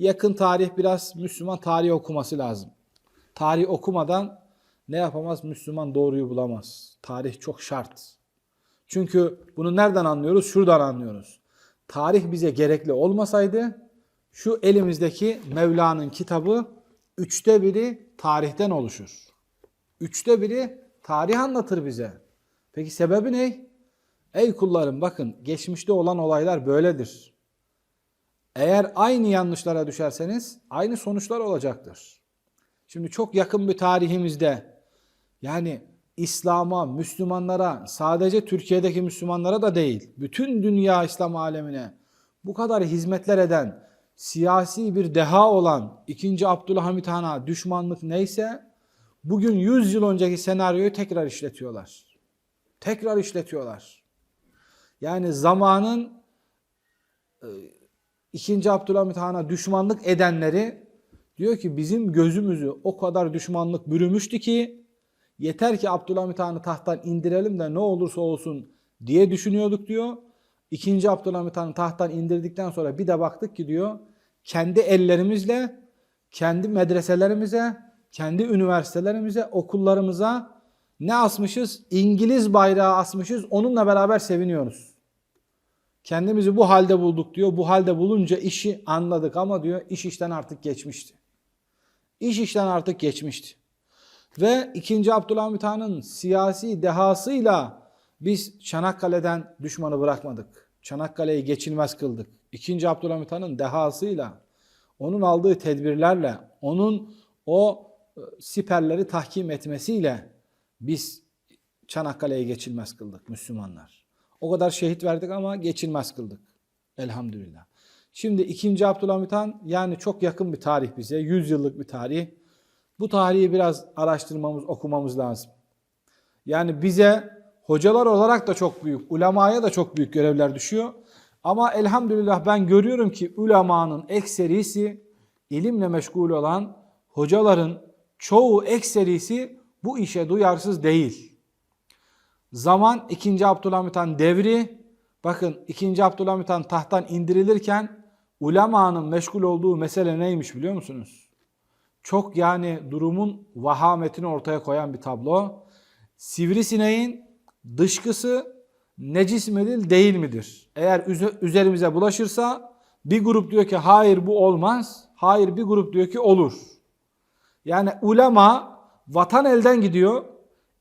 yakın tarih biraz Müslüman tarih okuması lazım. Tarih okumadan ne yapamaz? Müslüman doğruyu bulamaz. Tarih çok şart. Çünkü bunu nereden anlıyoruz? Şuradan anlıyoruz. Tarih bize gerekli olmasaydı şu elimizdeki Mevla'nın kitabı üçte biri tarihten oluşur. Üçte biri tarih anlatır bize. Peki sebebi ne? Ey kullarım bakın geçmişte olan olaylar böyledir. Eğer aynı yanlışlara düşerseniz aynı sonuçlar olacaktır. Şimdi çok yakın bir tarihimizde yani İslam'a, Müslümanlara, sadece Türkiye'deki Müslümanlara da değil, bütün dünya İslam alemine bu kadar hizmetler eden, siyasi bir deha olan 2. Abdülhamit Han'a düşmanlık neyse bugün 100 yıl önceki senaryoyu tekrar işletiyorlar. Tekrar işletiyorlar. Yani zamanın e, 2. Abdülhamit Han'a düşmanlık edenleri diyor ki bizim gözümüzü o kadar düşmanlık bürümüştü ki yeter ki Abdülhamit Han'ı tahttan indirelim de ne olursa olsun diye düşünüyorduk diyor. İkinci Abdülhamit Han'ı tahttan indirdikten sonra bir de baktık ki diyor kendi ellerimizle kendi medreselerimize, kendi üniversitelerimize, okullarımıza ne asmışız? İngiliz bayrağı asmışız. Onunla beraber seviniyoruz. Kendimizi bu halde bulduk diyor. Bu halde bulunca işi anladık ama diyor iş işten artık geçmişti. İş işten artık geçmişti. Ve 2. Abdülhamit Han'ın siyasi dehasıyla biz Çanakkale'den düşmanı bırakmadık. Çanakkale'yi geçilmez kıldık. 2. Abdülhamit Han'ın dehasıyla, onun aldığı tedbirlerle, onun o e, siperleri tahkim etmesiyle biz Çanakkale'yi geçilmez kıldık Müslümanlar. O kadar şehit verdik ama geçilmez kıldık. Elhamdülillah. Şimdi 2. Abdülhamit Han yani çok yakın bir tarih bize. 100 yıllık bir tarih. Bu tarihi biraz araştırmamız, okumamız lazım. Yani bize hocalar olarak da çok büyük, ulemaya da çok büyük görevler düşüyor. Ama elhamdülillah ben görüyorum ki ulemanın ekserisi, ilimle meşgul olan hocaların çoğu ekserisi bu işe duyarsız değil. Zaman 2. Abdülhamit Han devri, bakın 2. Abdülhamit Han tahttan indirilirken ulemanın meşgul olduğu mesele neymiş biliyor musunuz? Çok yani durumun vahametini ortaya koyan bir tablo. Sivrisineğin dışkısı necis midir değil midir? Eğer üzerimize bulaşırsa bir grup diyor ki hayır bu olmaz. Hayır bir grup diyor ki olur. Yani ulema vatan elden gidiyor.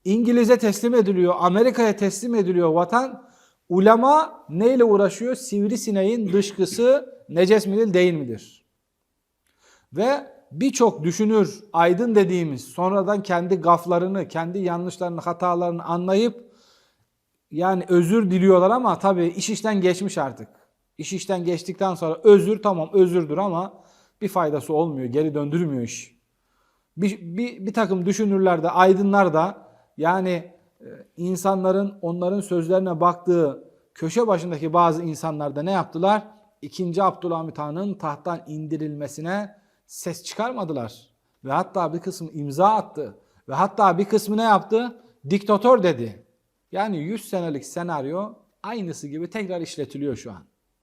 İngiliz'e teslim ediliyor. Amerika'ya teslim ediliyor vatan. Ulema neyle uğraşıyor? Sivrisineğin dışkısı necis midir değil midir? Ve birçok düşünür, aydın dediğimiz sonradan kendi gaflarını, kendi yanlışlarını, hatalarını anlayıp yani özür diliyorlar ama tabii iş işten geçmiş artık. İş işten geçtikten sonra özür tamam özürdür ama bir faydası olmuyor, geri döndürmüyor iş. Bir, bir, bir takım düşünürler de, aydınlar da yani e, insanların onların sözlerine baktığı köşe başındaki bazı insanlar da ne yaptılar? İkinci Abdülhamit Han'ın tahttan indirilmesine ses çıkarmadılar. Ve hatta bir kısmı imza attı. Ve hatta bir kısmı ne yaptı? Diktatör dedi. Yani 100 senelik senaryo aynısı gibi tekrar işletiliyor şu an.